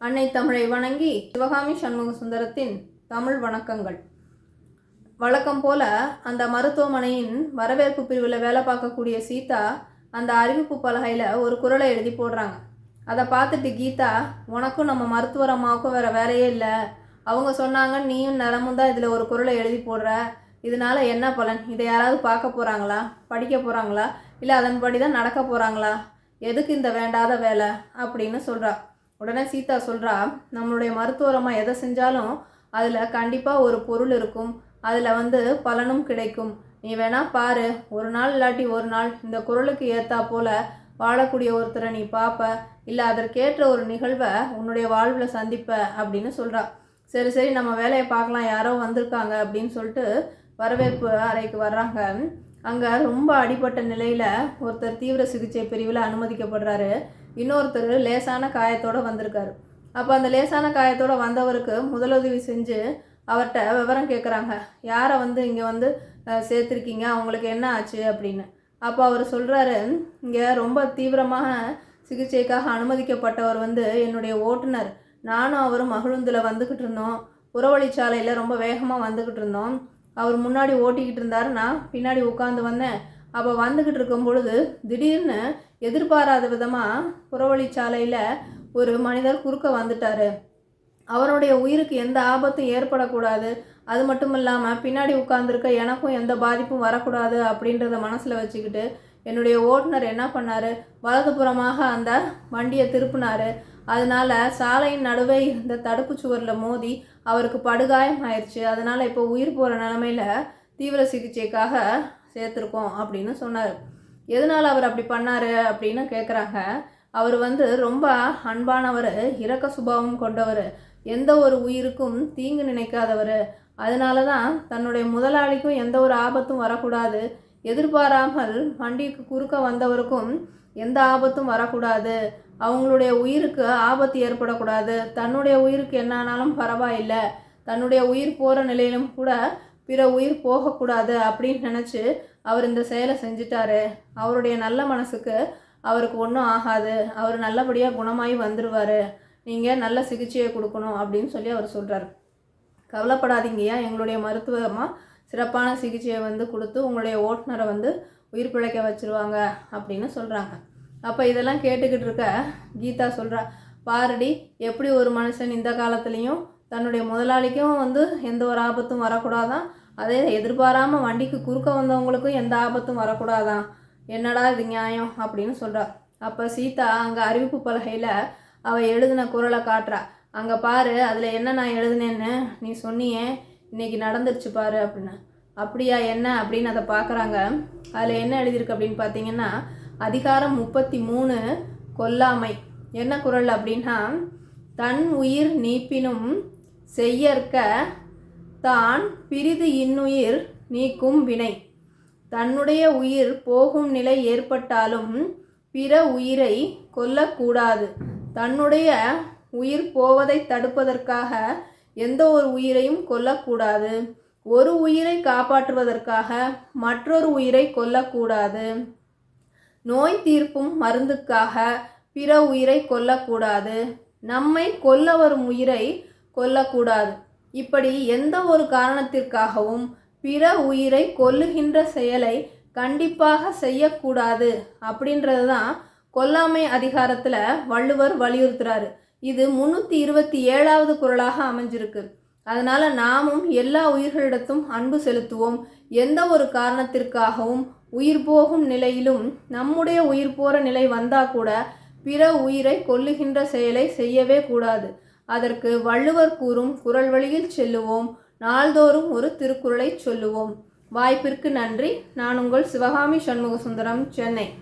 அன்னை தமிழை வணங்கி சிவகாமி சண்முக சுந்தரத்தின் தமிழ் வணக்கங்கள். வழக்கம் போல அந்த மருத்துவமனையின் வரவேற்பு பிரிவில் வேலை பார்க்கக்கூடிய சீதா அந்த அறிவிப்பு பலகையில் ஒரு குரலை எழுதி போடுறாங்க. அதை பார்த்துட்டு கீதா உனக்கும் நம்ம மருத்துவர் அம்மாவுக்கும் வேறு வேலையே இல்லை. அவங்க சொன்னாங்க நீயும் நிலமும் தான் இதில் ஒரு குரலை எழுதி போடுற. இதனால என்ன பலன்? இதை யாராவது பார்க்க போகிறாங்களா படிக்க போகிறாங்களா இல்லை அதன்படி தான் நடக்க போகிறாங்களா எதுக்கு இந்த வேண்டாத வேலை? அப்படின்னு சொல்கிறா உடனே சீதா சொல்கிறா நம்மளுடைய மருத்துவரமாக எதை செஞ்சாலும் அதில் கண்டிப்பாக ஒரு பொருள் இருக்கும். அதில் வந்து பலனும் கிடைக்கும். நீ வேணா பாரு ஒரு நாள் இல்லாட்டி ஒரு நாள் இந்த குரலுக்கு ஏற்றா போல வாழக்கூடிய ஒருத்தரை நீ பார்ப்ப இல்லை அதற்கேற்ற ஒரு நிகழ்வை உன்னுடைய வாழ்வில் சந்திப்ப அப்படின்னு சொல்கிறா சரி சரி நம்ம வேலையை பார்க்கலாம். யாரோ வந்திருக்காங்க அப்படின்னு சொல்லிட்டு வரவேற்பு அறைக்கு வர்றாங்க. அங்கே ரொம்ப அடிபட்ட நிலையில் ஒருத்தர் தீவிர சிகிச்சை பிரிவில் அனுமதிக்கப்படுறாரு. இன்னொருத்தர் லேசான காயத்தோடு வந்திருக்காரு. அப்போ அந்த லேசான காயத்தோடு வந்தவருக்கு முதலுதவி செஞ்சு அவர்கிட்ட விவரம் கேட்குறாங்க யாரை வந்து இங்கே வந்து சேர்த்துருக்கீங்க சேர்த்திருக்கீங்க? அவங்களுக்கு என்ன ஆச்சு? அப்படின்னு. அப்போ அவர் சொல்கிறாரு இங்கே ரொம்ப தீவிரமாக சிகிச்சைக்காக அனுமதிக்கப்பட்டவர் வந்து என்னுடைய ஓட்டுநர். நானும் அவரும் மகிழுந்தில் வந்துக்கிட்டு இருந்தோம். புறவழிச்சாலையில் ரொம்ப வேகமாக வந்துக்கிட்டு இருந்தோம். அவர் முன்னாடி ஓட்டிக்கிட்டு இருந்தார். நான் பின்னாடி உட்காந்து வந்தேன். அப்போ வந்துக்கிட்டு இருக்கும் பொழுது திடீர்னு எதிர்பாராத விதமாக புறவழிச்சாலையில் ஒரு மனிதர் குறுக்க வந்துட்டார். அவருடைய உயிருக்கு எந்த ஆபத்தும் ஏற்படக்கூடாது. அது மட்டும் இல்லாமல் பின்னாடி உட்காந்துருக்க எனக்கும் எந்த பாதிப்பும் வரக்கூடாது அப்படின்றத மனசில் வச்சுக்கிட்டு என்னுடைய ஓட்டுநர் என்ன பண்ணார்? வலதுபுறமாக அந்த வண்டியை திருப்பினார். அதனால சாலையின் நடுவே இருந்த தடுப்பு சுவரில் மோதி அவருக்கு படுகாயம் ஆயிடுச்சு அதனால் இப்போ உயிர் போகிற நிலமையில தீவிர சிகிச்சைக்காக சேர்த்துருக்கோம் அப்படின்னு சொன்னார். எதனால் அவர் அப்படி பண்ணார் அப்படின்னு கேட்குறாங்க அவர் வந்து ரொம்ப அன்பானவர் இரக்க சுபாவம் கொண்டவர். எந்த ஒரு உயிருக்கும் தீங்கு நினைக்காதவர். அதனால தான் தன்னுடைய முதலாளிக்கும் எந்த ஒரு ஆபத்தும் வரக்கூடாது. எதிர்பாராமல் வண்டிக்கு குறுக்க வந்தவருக்கும் எந்த ஆபத்தும் வரக்கூடாது. அவங்களுடைய உயிருக்கு ஆபத்து ஏற்படக்கூடாது. தன்னுடைய உயிருக்கு என்ன ஆனாலும் பரவாயில்லை. தன்னுடைய உயிர் போகிற நிலையிலும் கூட பிற உயிர் போகக்கூடாது அப்படின்னு நினச்சி அவர் இந்த செயலை செஞ்சிட்டாரு. அவருடைய நல்ல மனசுக்கு அவருக்கு ஒன்றும் ஆகாது. அவர் நல்லபடியாக குணமாகி வந்துடுவார் நீங்கள் நல்ல சிகிச்சையை கொடுக்கணும் அப்படின்னு சொல்லி அவர் சொல்கிறார் கவலைப்படாதீங்கய்யா. எங்களுடைய மருத்துவமாக சிறப்பான சிகிச்சையை வந்து கொடுத்து உங்களுடைய ஓட்டுநரை வந்து உயிர் பிழைக்க வச்சிருவாங்க அப்படின்னு சொல்கிறாங்க அப்போ இதெல்லாம் கேட்டுக்கிட்டு இருக்க கீதா சொல்கிறா பாருடி எப்படி ஒரு மனுஷன் இந்த காலத்துலேயும் தன்னுடைய முதலாளிக்கும் வந்து எந்த ஒரு ஆபத்தும் வரக்கூடாதான்? அதே எதிர்பாராமல் வண்டிக்கு குறுக்க வந்தவங்களுக்கும் எந்த ஆபத்தும் வரக்கூடாதான்? என்னடா இது நியாயம்? அப்படின்னு சொல்கிறா அப்போ சீதா அங்கே அறிவிப்பு பலகையில் அவள் எழுதின குரலை காட்டுறா. அங்கே பாரு அதில் என்ன நான் எழுதினேன்னு நீ சொன்னியே இன்னைக்கு நடந்துருச்சு பாரு அப்படின்னு. அப்படியா என்ன? அப்படின்னு அதை பார்க்குறாங்க அதில் என்ன எழுதியிருக்கு? அப்படின்னு பார்த்தீங்கன்னா அதிகாரம் முப்பத்தி மூணு கொல்லாமை. என்ன குரல் அப்படின்னா தன் உயிர் நீப்பினும் செய்யற்க தான் பிரிது இன்னுயிர் நீக்கும் வினை. தன்னுடைய உயிர் போகும் நிலை ஏற்பட்டாலும் பிற உயிரை கொல்லக்கூடாது. தன்னுடைய உயிர் போவதை தடுப்பதற்காக எந்த ஒரு உயிரையும் கொல்லக்கூடாது. ஒரு உயிரை காப்பாற்றுவதற்காக மற்றொரு உயிரை கொல்லக்கூடாது. நோய் தீர்ப்பும் மருந்துக்காக பிற உயிரை கொல்லக்கூடாது. நம்மை கொல்ல வரும் உயிரை கொல்லக்கூடாது. இப்படி எந்த ஒரு காரணத்திற்காகவும் பிற உயிரை கொல்லுகின்ற செயலை கண்டிப்பாக செய்யக்கூடாது அப்படின்றது தான் கொல்லாமை அதிகாரத்தில் வள்ளுவர் வலியுறுத்துறாரு. இது முந்நூற்றி இருபத்தி ஏழாவது குரலாக அமைஞ்சிருக்கு. அதனால் நாமும் எல்லா உயிர்களிடத்தும் அன்பு செலுத்துவோம். எந்த ஒரு காரணத்திற்காகவும் உயிர் போகும் நிலையிலும் நம்முடைய உயிர் போகிற நிலை வந்தால் கூட பிற உயிரை கொல்லுகின்ற செயலை செய்யவே கூடாது. அதற்கு வள்ளுவர் கூறும் குரல் வழியில் செல்லுவோம் நாள்தோறும் ஒரு திருக்குறளை சொல்லுவோம். வாய்ப்பிற்கு நன்றி. நான் உங்கள் சிவகாமி சண்முக சுந்தரம் சென்னை.